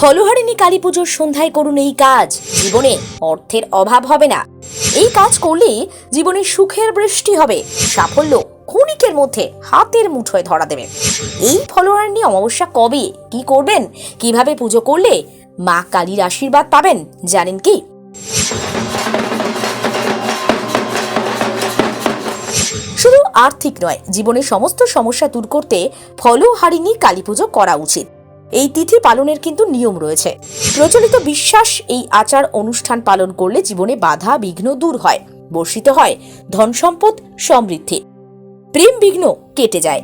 ফলহারিণী কালী পুজোর সন্ধ্যায় করুন এই কাজ। জীবনে অর্থের অভাব হবে না। এই কাজ করলে জীবনে সুখের বৃষ্টি হবে। সাফল্য ক্ষণিকের মধ্যে হাতের মুঠোয় ধরা দেবে। এই ফলহারিণী অমাবস্যা কবে? কি করবেন? কীভাবে পুজো করলে মা কালীর আশীর্বাদ পাবেন? জানেন কি? শুধু আর্থিক নয় জীবনের সমস্ত সমস্যা দূর করতে ফলহারিণী কালী পুজো করা উচিত। এই তিথি পালনের কিন্তু নিয়ম রয়েছে। প্রচলিত বিশ্বাস এই আচার অনুষ্ঠান পালন করলে জীবনে বাধা, বিঘ্ন দূর হয়। বর্ষিত হয়, ধন সম্পদ সমৃদ্ধি। প্রেম, বিঘ্ন কেটে যায়।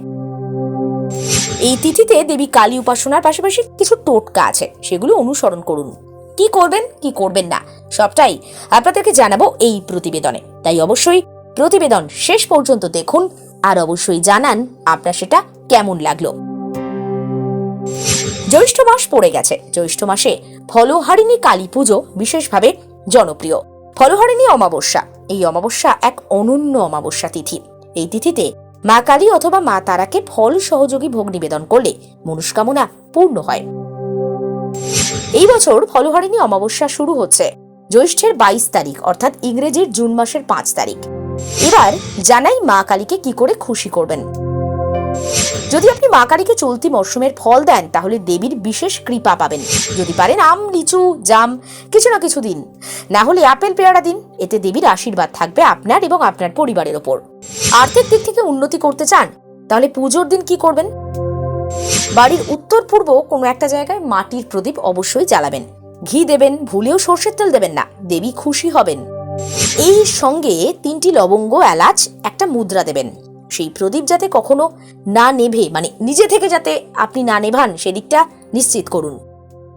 এই তিথিতে দেবী কালী উপাসনার পাশাপাশি কিছু টোটকা আছে, সেগুলো অনুসরণ করুন। কি করবেন কি করবেন না, সবটাই আপনাদেরকে জানাব এই প্রতিবেদনে। তাই অবশ্যই প্রতিবেদন শেষ পর্যন্ত দেখুন, আর অবশ্যই জানান আপনার সেটা কেমন লাগল। জ্যৈষ্ঠ মাস পড়ে গেছে। জ্যৈষ্ঠ মাসে ফলহারিণী কালী পুজো বিশেষভাবে জনপ্রিয়। ফলহারিণী অমাবস্যা, এই অমাবস্যা এক অনন্য অমাবস্যা তিথি। এই তিথিতে মা কালী অথবা মা তারাকে ফল সহযোগী ভোগ নিবেদন করলে মনস্কামনা পূর্ণ হয়। এই বছর ফলহারিণী অমাবস্যা শুরু হচ্ছে জ্যৈষ্ঠের বাইশ তারিখ, অর্থাৎ ইংরেজির জুন মাসের পাঁচ তারিখ। এবার জানাই মা কালীকে কি করে খুশি করবেন। যদি আপনি মা কালীকে চলতি মরশুমের ফল দেন, তাহলে দেবীর বিশেষ কৃপা পাবেন। যদি পারেন আম, লিচু, জাম, কিছু না কিছু দিন। না হলে আপেল, পেয়ারা দিন। এতে দেবীর আশীর্বাদ থাকবে আপনার এবং আপনার পরিবারের ওপর। আর্থিক দিক থেকে উন্নতি করতে চান, তাহলে পুজোর দিন কি করবেন? বাড়ির উত্তর পূর্ব কোনো একটা জায়গায় মাটির প্রদীপ অবশ্যই জ্বালাবেন। ঘি দেবেন, ভুলেও সর্ষের তেল দেবেন না, দেবী খুশি হবেন। এই সঙ্গে তিনটি লবঙ্গ, এলাচ, একটা মুদ্রা দেবেন। সেই প্রদীপ যাতে কখনো না নেভে মানে নিজে থেকে যাতে আপনি না নেভান, সেদিকটা নিশ্চিত করুন।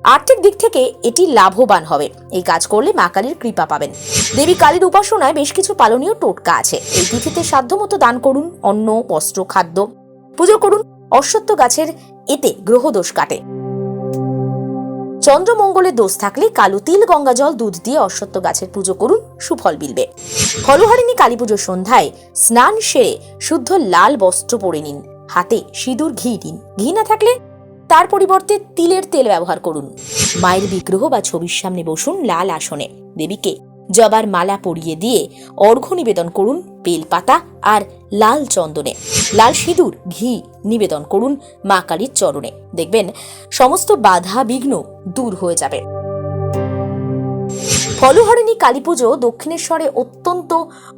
আর্থিক দিক থেকে এটি লাভবান হবে। এই কাজ করলে মা কালীর কৃপা পাবেন। দেবী কালীর উপাসনায় বেশ কিছু পালনীয় টোটকা আছে। এই তিথিতে সাধ্যমতো দান করুন। অন্ন, বস্ত্র, খাদ্য, পুজো করুন। অশ্বত্থ গাছের এতে গ্রহদোষ কাটে। চন্দ্রমঙ্গলের দোষ থাকলে কালো তিল, গঙ্গা জল, দুধ দিয়ে অশ্বত্থ গাছের পুজো করুন, সুফল মিলবে। ফলহারিণী কালী পুজোর সন্ধ্যায় স্নান সেরে শুদ্ধ লাল বস্ত্র পরে নিন। হাতে সিঁদুর, ঘি দিন। ঘি না থাকলে তার পরিবর্তে তিলের তেল ব্যবহার করুন। মায়ের বিগ্রহ বা ছবির সামনে বসুন লাল আসনে। দেবীকে জবার মালা পরিয়ে দিয়ে অর্ঘ্য নিবেদন করুন, বেলপাতা আর লাল চন্দনে। লাল সিঁদুর, ঘি নিবেদন করুন মা কালীর চরণে। দেখবেন, সমস্ত বাধা বিঘ্ন দূর হয়ে যাবে। ফলহারিণী কালী পুজো দক্ষিণেশ্বরে অত্যন্ত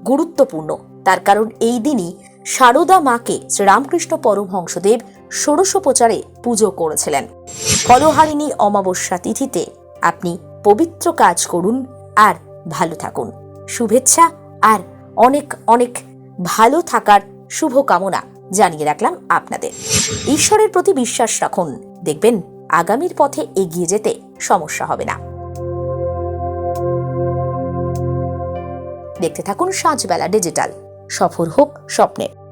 গুরুত্বপূর্ণ। তার কারণ এই দিনই সারদা মাকে শ্রীরামকৃষ্ণ পরমহংসদেব ষোড়শোপচারে পুজো করেছিলেন। ফলহারিণী অমাবস্যা তিথিতে আপনি পবিত্র কাজ করুন আর ভালো থাকুন। শুভেচ্ছা আর অনেক অনেক ভালো থাকার শুভ কামনা জানিয়ে রাখলাম আপনাদের। ঈশ্বরের প্রতি বিশ্বাস রাখুন। দেখবেন, আগামীর পথে এগিয়ে যেতে সমস্যা হবে না। দেখতে থাকুন সাঁঝবেলা ডিজিটাল। সফর হোক স্বপ্নের।